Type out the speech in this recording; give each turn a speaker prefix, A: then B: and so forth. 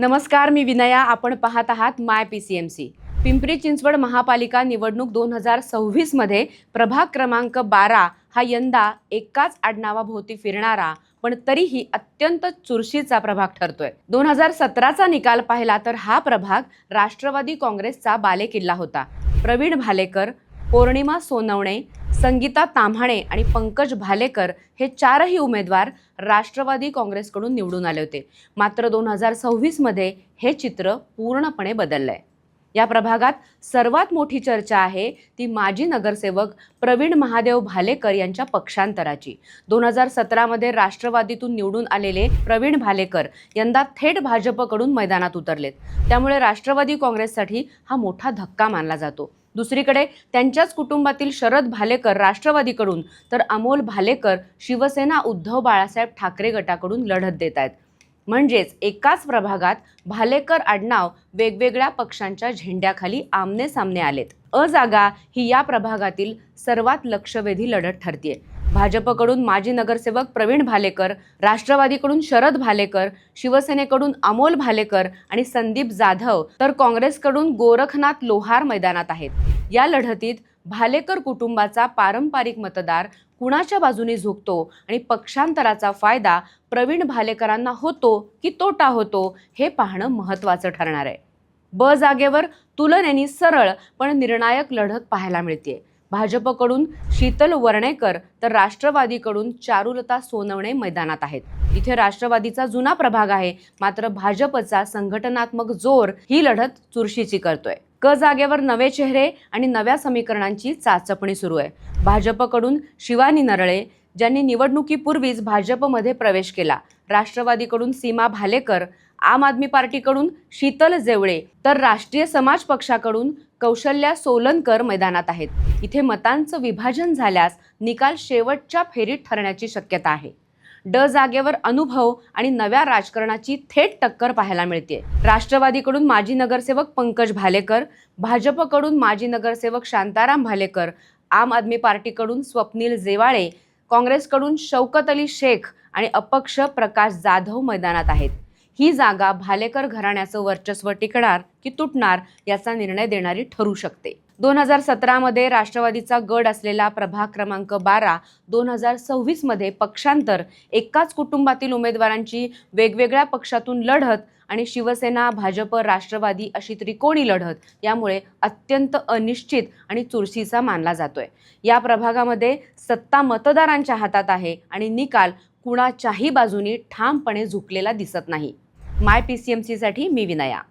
A: नमस्कार मी विनया. आपण पाहत आहात my P C M C. Pimpri Chinchwad महापालिका निवडणूक दोन हजार सव्वीसमध्ये प्रभाग क्रमांक बारा हा यंदा एकाच आडनावाभोवती फिरणारा पण तरीही अत्यंत चुरशीचा प्रभाग ठरतोय. दोन हजार सतराचा निकाल पाहिला तर हा प्रभाग राष्ट्रवादी काँग्रेसचा बालेकिल्ला होता. प्रवीण भालेकर पौर्णिमा सोनवणे संगीता ताम्हाणे आणि पंकज भालेकर हे चारही उमेदवार राष्ट्रवादी काँग्रेसकडून निवडून आले होते. मात्र दोन हजार सव्वीसमध्ये हे चित्र पूर्णपणे बदललं आहे या प्रभागात सर्वात मोठी चर्चा आहे ती माजी नगरसेवक प्रवीण महादेव भालेकर यांच्या पक्षांतराची. दोन हजार सतरामध्ये राष्ट्रवादीतून निवडून आलेले प्रवीण भालेकर यंदा थेट भाजपकडून मैदानात उतरलेत. त्यामुळे राष्ट्रवादी काँग्रेससाठी हा मोठा धक्का मानला जातो. दुसरीकडे त्यांच्याच कुटुंबातील शरद भालेकर राष्ट्रवादीकडून तर अमोल भालेकर शिवसेना उद्धव बाळासाहेब ठाकरे गटाकडून लढत देत आहेत. म्हणजेच एकाच प्रभागात भालेकर आडनाव वेगवेगळ्या पक्षांच्या झेंड्याखाली आमने सामने आलेत. अ जागा ही या प्रभागातील सर्वात लक्षवेधी लढत ठरतीये. भाजपकडून माजी नगरसेवक प्रवीण भालेकर राष्ट्रवादीकडून शरद भालेकर शिवसेनेकडून अमोल भालेकर आणि संदीप जाधव तर काँग्रेसकडून गोरखनाथ लोहार मैदानात आहेत. या लढतीत भालेकर कुटुंबाचा पारंपरिक मतदार कुणाच्या बाजूने झुकतो आणि पक्षांतराचा फायदा प्रवीण भालेकरांना होतो की तोटा होतो हे पाहणं महत्त्वाचं ठरणार आहे. ब जागेवर तुलनेनी सरळ पण निर्णायक लढत पाहायला मिळते भाजपकडून शीतल वर्णेकर तर राष्ट्रवादीकडून चारुलता सोनवणे मैदानात आहेत. इथे राष्ट्रवादीचा जुना प्रभाग आहे मात्र भाजपचा संघटनात्मक जोर ही लढत चुरशीची करतोय. क जागेवर नवे चेहरे आणि नव्या समीकरणांची चाचपणी सुरू आहे. भाजपकडून शिवानी नरळे ज्यांनी निवडणुकीपूर्वीच भाजपमध्ये प्रवेश केला राष्ट्रवादीकडून सीमा भालेकर आम आदमी पार्टीकडून शीतल जेवळे तर राष्ट्रीय समाज पक्षाकडून कौशल्या सोलनकर मैदानात आहेत. इथे मतांचं विभाजन झाल्यास निकाल शेवटच्या फेरीत ठरण्याची शक्यता आहे. ड जागेवर अनुभव आणि नव्या राजकारणाची थेट टक्कर पाहायला मिळते. राष्ट्रवादीकडून माजी नगरसेवक पंकज भालेकर भाजपकडून माजी नगरसेवक शांताराम भालेकर आम आदमी पार्टीकडून स्वप्नील जेवाळे काँग्रेसकडून शौकत अली शेख आणि अपक्ष प्रकाश जाधव मैदानात आहेत. ही जागा भालेकर घराण्याचं वर्चस्व टिकणार की तुटणार याचा निर्णय देणारी ठरू शकते. दोन हजार सतरामध्ये राष्ट्रवादीचा गड असलेला प्रभाग क्रमांक बारा दोन हजार सव्वीसमध्ये पक्षांतर एकाच कुटुंबातील उमेदवारांची वेगवेगळ्या पक्षातून लढत आणि शिवसेना भाजप राष्ट्रवादी अशी त्रिकोणी लढत यामुळे अत्यंत अनिश्चित आणि चुरशीचा मानला जातोय. या प्रभागामध्ये सत्ता मतदारांच्या हातात आहे आणि निकाल कुणाच्याही बाजूनी ठामपणे झुकलेला दिसत नाही. माय पी सी एम सीसाठी मी विनया.